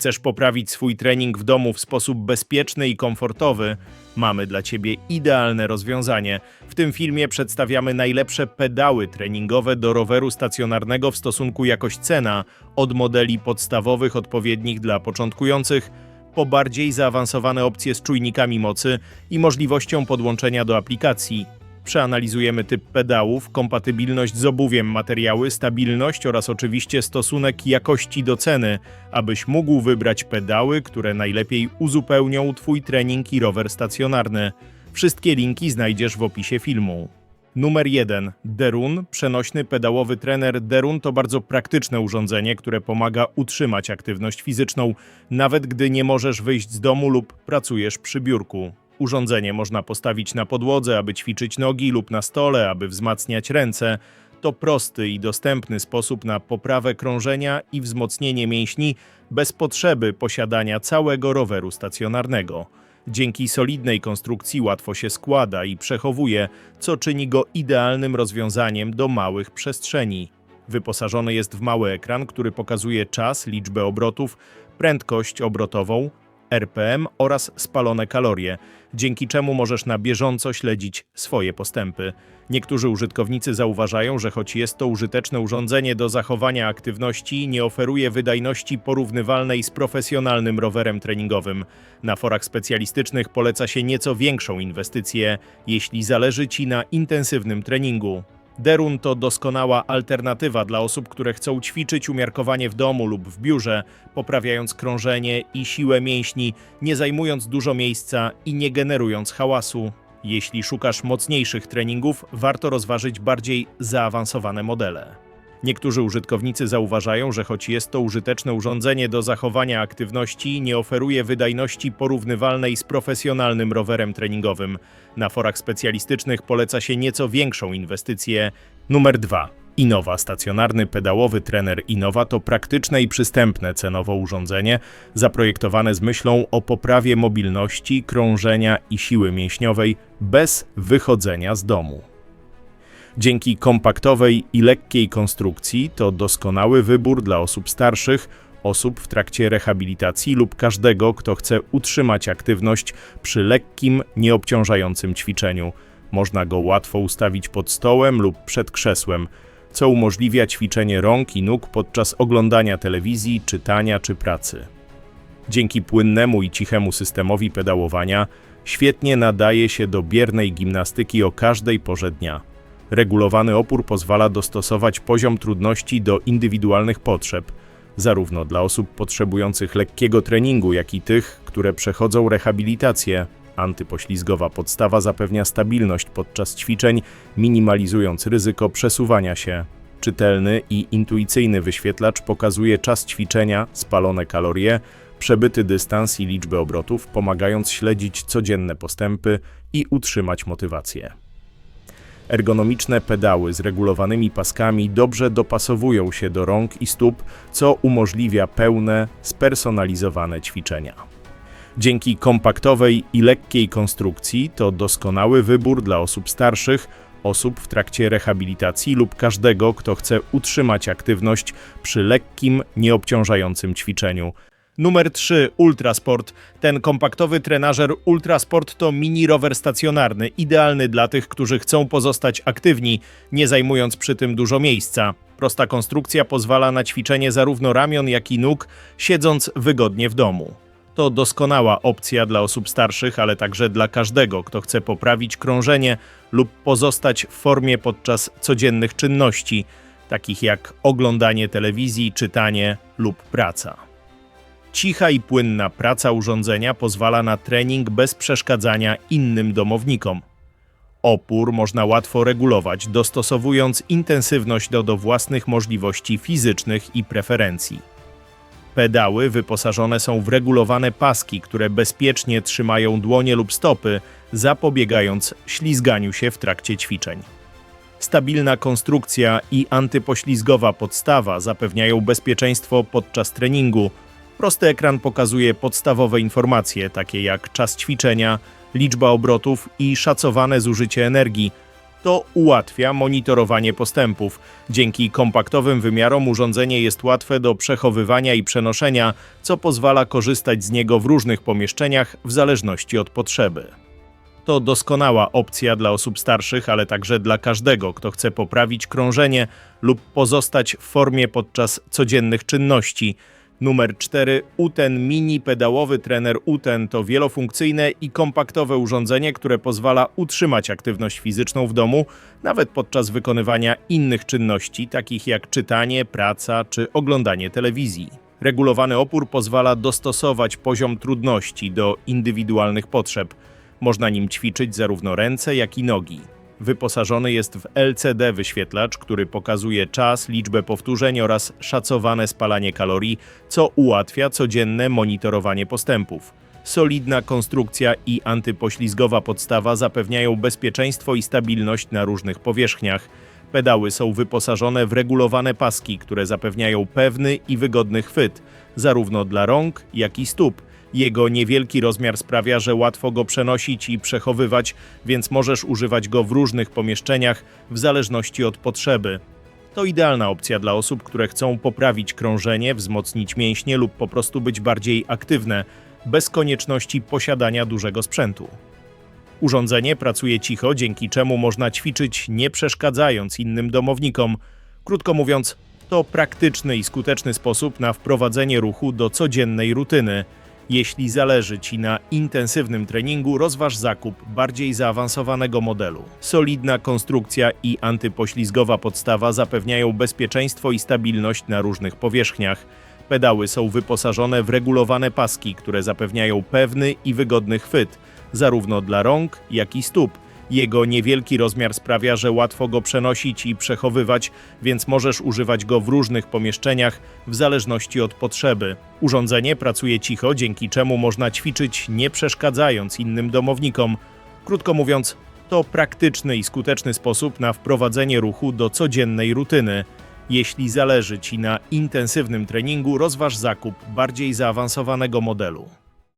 Chcesz poprawić swój trening w domu w sposób bezpieczny i komfortowy? Mamy dla Ciebie idealne rozwiązanie. W tym filmie przedstawiamy najlepsze pedały treningowe do roweru stacjonarnego w stosunku jakość-cena, od modeli podstawowych odpowiednich dla początkujących, po bardziej zaawansowane opcje z czujnikami mocy i możliwością podłączenia do aplikacji. Przeanalizujemy typ pedałów, kompatybilność z obuwiem, materiały, stabilność oraz oczywiście stosunek jakości do ceny, abyś mógł wybrać pedały, które najlepiej uzupełnią Twój trening i rower stacjonarny. Wszystkie linki znajdziesz w opisie filmu. Numer 1. Derun, przenośny pedałowy trener. Derun to bardzo praktyczne urządzenie, które pomaga utrzymać aktywność fizyczną, nawet gdy nie możesz wyjść z domu lub pracujesz przy biurku. Urządzenie można postawić na podłodze, aby ćwiczyć nogi lub na stole, aby wzmacniać ręce. To prosty i dostępny sposób na poprawę krążenia i wzmocnienie mięśni bez potrzeby posiadania całego roweru stacjonarnego. Dzięki solidnej konstrukcji łatwo się składa i przechowuje, co czyni go idealnym rozwiązaniem do małych przestrzeni. Wyposażony jest w mały ekran, który pokazuje czas, liczbę obrotów, prędkość obrotową, RPM oraz spalone kalorie, dzięki czemu możesz na bieżąco śledzić swoje postępy. Niektórzy użytkownicy zauważają, że choć jest to użyteczne urządzenie do zachowania aktywności, nie oferuje wydajności porównywalnej z profesjonalnym rowerem treningowym. Na forach specjalistycznych poleca się nieco większą inwestycję, jeśli zależy Ci na intensywnym treningu. Derun to doskonała alternatywa dla osób, które chcą ćwiczyć umiarkowanie w domu lub w biurze, poprawiając krążenie i siłę mięśni, nie zajmując dużo miejsca i nie generując hałasu. Jeśli szukasz mocniejszych treningów, warto rozważyć bardziej zaawansowane modele. Niektórzy użytkownicy zauważają, że choć jest to użyteczne urządzenie do zachowania aktywności, nie oferuje wydajności porównywalnej z profesjonalnym rowerem treningowym. Na forach specjalistycznych poleca się nieco większą inwestycję. Numer 2. Innova stacjonarny pedałowy trener Innova to praktyczne i przystępne cenowo urządzenie zaprojektowane z myślą o poprawie mobilności, krążenia i siły mięśniowej bez wychodzenia z domu. Dzięki kompaktowej i lekkiej konstrukcji to doskonały wybór dla osób starszych, osób w trakcie rehabilitacji lub każdego, kto chce utrzymać aktywność przy lekkim, nieobciążającym ćwiczeniu. Można go łatwo ustawić pod stołem lub przed krzesłem, co umożliwia ćwiczenie rąk i nóg podczas oglądania telewizji, czytania czy pracy. Dzięki płynnemu i cichemu systemowi pedałowania świetnie nadaje się do biernej gimnastyki o każdej porze dnia. Regulowany opór pozwala dostosować poziom trudności do indywidualnych potrzeb, zarówno dla osób potrzebujących lekkiego treningu, jak i tych, które przechodzą rehabilitację. Antypoślizgowa podstawa zapewnia stabilność podczas ćwiczeń, minimalizując ryzyko przesuwania się. Czytelny i intuicyjny wyświetlacz pokazuje czas ćwiczenia, spalone kalorie, przebyty dystans i liczbę obrotów, pomagając śledzić codzienne postępy i utrzymać motywację. Ergonomiczne pedały z regulowanymi paskami dobrze dopasowują się do rąk i stóp, co umożliwia pełne, spersonalizowane ćwiczenia. Dzięki kompaktowej i lekkiej konstrukcji to doskonały wybór dla osób starszych, osób w trakcie rehabilitacji lub każdego, kto chce utrzymać aktywność przy lekkim, nieobciążającym ćwiczeniu. Numer 3 Ultrasport. Ten kompaktowy trenażer Ultrasport to mini rower stacjonarny, idealny dla tych, którzy chcą pozostać aktywni, nie zajmując przy tym dużo miejsca. Prosta konstrukcja pozwala na ćwiczenie zarówno ramion, jak i nóg, siedząc wygodnie w domu. To doskonała opcja dla osób starszych, ale także dla każdego, kto chce poprawić krążenie lub pozostać w formie podczas codziennych czynności, takich jak oglądanie telewizji, czytanie lub praca. Cicha i płynna praca urządzenia pozwala na trening bez przeszkadzania innym domownikom. Opór można łatwo regulować, dostosowując intensywność do, do własnych możliwości fizycznych i preferencji. Pedały wyposażone są w regulowane paski, które bezpiecznie trzymają dłonie lub stopy, zapobiegając ślizganiu się w trakcie ćwiczeń. Stabilna konstrukcja i antypoślizgowa podstawa zapewniają bezpieczeństwo podczas treningu. Prosty ekran pokazuje podstawowe informacje, takie jak czas ćwiczenia, liczba obrotów i szacowane zużycie energii. To ułatwia monitorowanie postępów. Dzięki kompaktowym wymiarom urządzenie jest łatwe do przechowywania i przenoszenia, co pozwala korzystać z niego w różnych pomieszczeniach w zależności od potrzeby. To doskonała opcja dla osób starszych, ale także dla każdego, kto chce poprawić krążenie lub pozostać w formie podczas codziennych czynności. Numer 4 UTEN Mini Pedałowy Trener UTEN to wielofunkcyjne i kompaktowe urządzenie, które pozwala utrzymać aktywność fizyczną w domu, nawet podczas wykonywania innych czynności, takich jak czytanie, praca czy oglądanie telewizji. Regulowany opór pozwala dostosować poziom trudności do indywidualnych potrzeb. Można nim ćwiczyć zarówno ręce, jak i nogi. Wyposażony jest w LCD wyświetlacz, który pokazuje czas, liczbę powtórzeń oraz szacowane spalanie kalorii, co ułatwia codzienne monitorowanie postępów. Solidna konstrukcja i antypoślizgowa podstawa zapewniają bezpieczeństwo i stabilność na różnych powierzchniach. Pedały są wyposażone w regulowane paski, które zapewniają pewny i wygodny chwyt, zarówno dla rąk, jak i stóp. Jego niewielki rozmiar sprawia, że łatwo go przenosić i przechowywać, więc możesz używać go w różnych pomieszczeniach w zależności od potrzeby. To idealna opcja dla osób, które chcą poprawić krążenie, wzmocnić mięśnie lub po prostu być bardziej aktywne, bez konieczności posiadania dużego sprzętu. Urządzenie pracuje cicho, dzięki czemu można ćwiczyć nie przeszkadzając innym domownikom. Krótko mówiąc, to praktyczny i skuteczny sposób na wprowadzenie ruchu do codziennej rutyny. Jeśli zależy Ci na intensywnym treningu, rozważ zakup bardziej zaawansowanego modelu. Solidna konstrukcja i antypoślizgowa podstawa zapewniają bezpieczeństwo i stabilność na różnych powierzchniach. Pedały są wyposażone w regulowane paski, które zapewniają pewny i wygodny chwyt, zarówno dla rąk, jak i stóp. Jego niewielki rozmiar sprawia, że łatwo go przenosić i przechowywać, więc możesz używać go w różnych pomieszczeniach w zależności od potrzeby. Urządzenie pracuje cicho, dzięki czemu można ćwiczyć nie przeszkadzając innym domownikom. Krótko mówiąc, to praktyczny i skuteczny sposób na wprowadzenie ruchu do codziennej rutyny. Jeśli zależy Ci na intensywnym treningu, rozważ zakup bardziej zaawansowanego modelu.